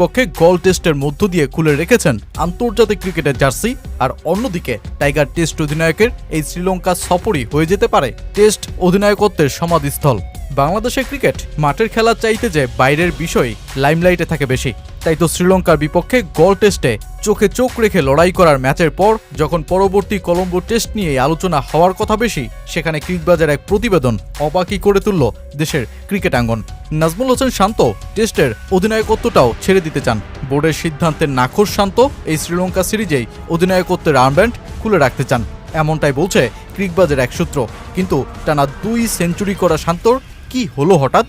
পক্ষে গল টেস্টের মধ্য দিয়ে খুলে রেখেছেন আন্তর্জাতিক ক্রিকেটের জার্সি। আর অন্যদিকে টাইগার টেস্ট অধিনায়কের এই শ্রীলঙ্কা সফরই হয়ে যেতে পারে টেস্ট অধিনায়কত্বের সমাধিস্থল। বাংলাদেশের ক্রিকেট মাঠের খেলা চাইতে যে বাইরের বিষয় লাইমলাইটে থাকে বেশি। তাই তো শ্রীলঙ্কার বিপক্ষে গল টেস্টে চোখে চোখ রেখে লড়াই করার ম্যাচের পর যখন পরবর্তী কলম্বো টেস্ট নিয়ে আলোচনা হওয়ার কথা বেশি, সেখানে ক্রিকবাজার এক প্রতিবেদন অবাকই করে তুলল দেশের ক্রিকেট আঙ্গন নাজমুল হোসেন শান্ত টেস্টের অধিনায়কত্বটাও ছেড়ে দিতে চান। বোর্ডের সিদ্ধান্তের নাখোশ শান্ত এই শ্রীলঙ্কা সিরিজেই অধিনায়কত্বের আর্মব্যান্ড খুলে রাখতে চান। এমনটাই বলছে ক্রিকবাজের এক সূত্র। কিন্তু টানা দুই সেঞ্চুরি করা শান্তর কি হলো হঠাৎ?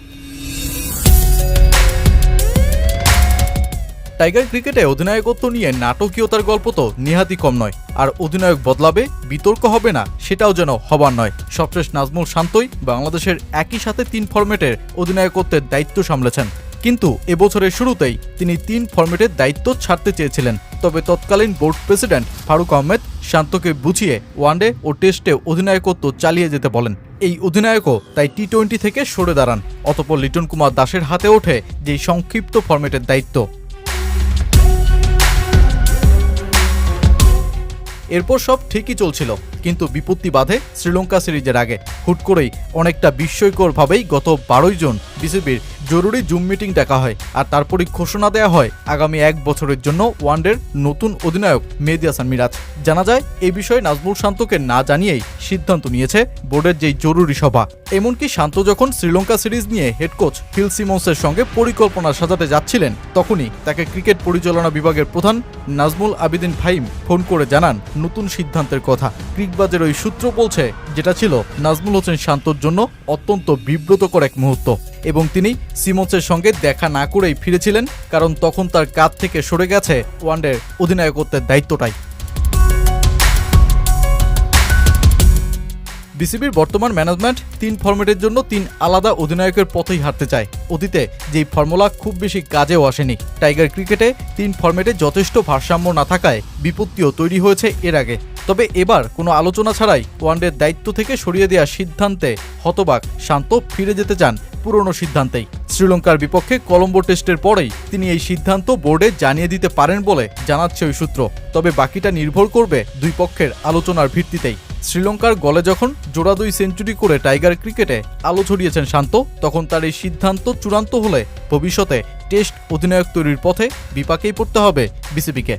টাইগার ক্রিকেটে অধিনায়কত্ব নিয়ে নাটকীয়তার গল্প তো নিহাতি কম নয়। আর অধিনায়ক বদলাবে, বিতর্ক হবে না, সেটাও যেন হবার নয়। সবশেষ নাজমুল শান্তই বাংলাদেশের একই সাথে তিন ফরম্যাটের অধিনায়কত্বের দায়িত্ব সামলেছেন। কিন্তু এবছরের শুরুতেই তিনি তিন ফরম্যাটের দায়িত্ব ছাড়তে চেয়েছিলেন। তবে তৎকালীন বোর্ড প্রেসিডেন্ট ফারুক আহমেদ শান্তকে বুঝিয়ে ওয়ানডে ও টেস্টে অধিনায়কত্ব চালিয়ে যেতে বলেন। এই অধিনায়কও তাই টি টোয়েন্টি থেকে সরে দাঁড়ান। অতপর লিটন কুমার দাসের হাতে ওঠে যেই সংক্ষিপ্ত ফরম্যাটের দায়িত্ব। এরপর সব ঠিকই চলছিল, কিন্তু বিপত্তি বাধে শ্রীলঙ্কা সিরিজের আগে। হুট করেই অনেকটা বিস্ময়করভাবেই গত বারোই জুন বিসিবির জরুরি জুম মিটিং ডাকা হয় আর তারপরই ঘোষণা দেওয়া হয় আগামী এক বছরের জন্য ওয়ানডের নতুন অধিনায়ক মেহেদি হাসান মিরাজ। জানা যায়, এ বিষয়ে নাজমুল শান্তকে না জানিয়েই সিদ্ধান্ত নিয়েছে বোর্ডের যেই জরুরি সভা। এমনকি শান্ত যখন শ্রীলঙ্কা সিরিজ নিয়ে হেড কোচ ফিল সিমন্সের সঙ্গে পরিকল্পনা সাজাতে যাচ্ছিলেন, তখনই তাকে ক্রিকেট পরিচালনা বিভাগের প্রধান নাজমুল আবিদিন ফাইম ফোন করে জানান, নতুন সিদ্ধান্তের কথা। ক্রিকবাজের ওই সূত্র বলছে যেটা ছিল নাজমুল হোসেন শান্তর জন্য অত্যন্ত বিব্রতকর এক মুহূর্ত। এবং তিনি সিমন্সের সঙ্গে দেখা না করেই ফিরেছিলেন, কারণ তখন তার কাঁধ থেকে সরে গেছে ওয়ানডের অধিনায়কত্বের দায়িত্বটাই। বিসিবির বর্তমান ম্যানেজমেন্ট তিন ফর্মেটের জন্য তিন আলাদা অধিনায়কের পথেই হাঁটতে চায়। অতীতে যেই ফর্মুলা খুব বেশি কাজেও আসেনি, টাইগার ক্রিকেটে তিন ফর্মেটে যথেষ্ট ভারসাম্য না থাকায় বিপত্তিও তৈরি হয়েছে এর আগে। তবে এবার কোনো আলোচনা ছাড়াই ওয়ানডের দায়িত্ব থেকে সরিয়ে দেওয়ার সিদ্ধান্তে হতবাক শান্ত ফিরে যেতে চান পুরনো সিদ্ধান্তেই। শ্রীলঙ্কার বিপক্ষে কলম্বো টেস্টের পরেই তিনি এই সিদ্ধান্ত বোর্ডে জানিয়ে দিতে পারেন বলে জানাচ্ছে ওই সূত্র। তবে বাকিটা নির্ভর করবে দুই পক্ষের আলোচনার ভিত্তিতেই। শ্রীলঙ্কার গলে যখন জোড়া দুই সেঞ্চুরি করে টাইগার ক্রিকেটে আলো ছড়িয়েছেন শান্ত, তখন তার এই সিদ্ধান্ত চূড়ান্ত হলে ভবিষ্যতে টেস্ট অধিনায়ক তৈরির পথে বিপাকেই পড়তে হবে বিসিবিকে।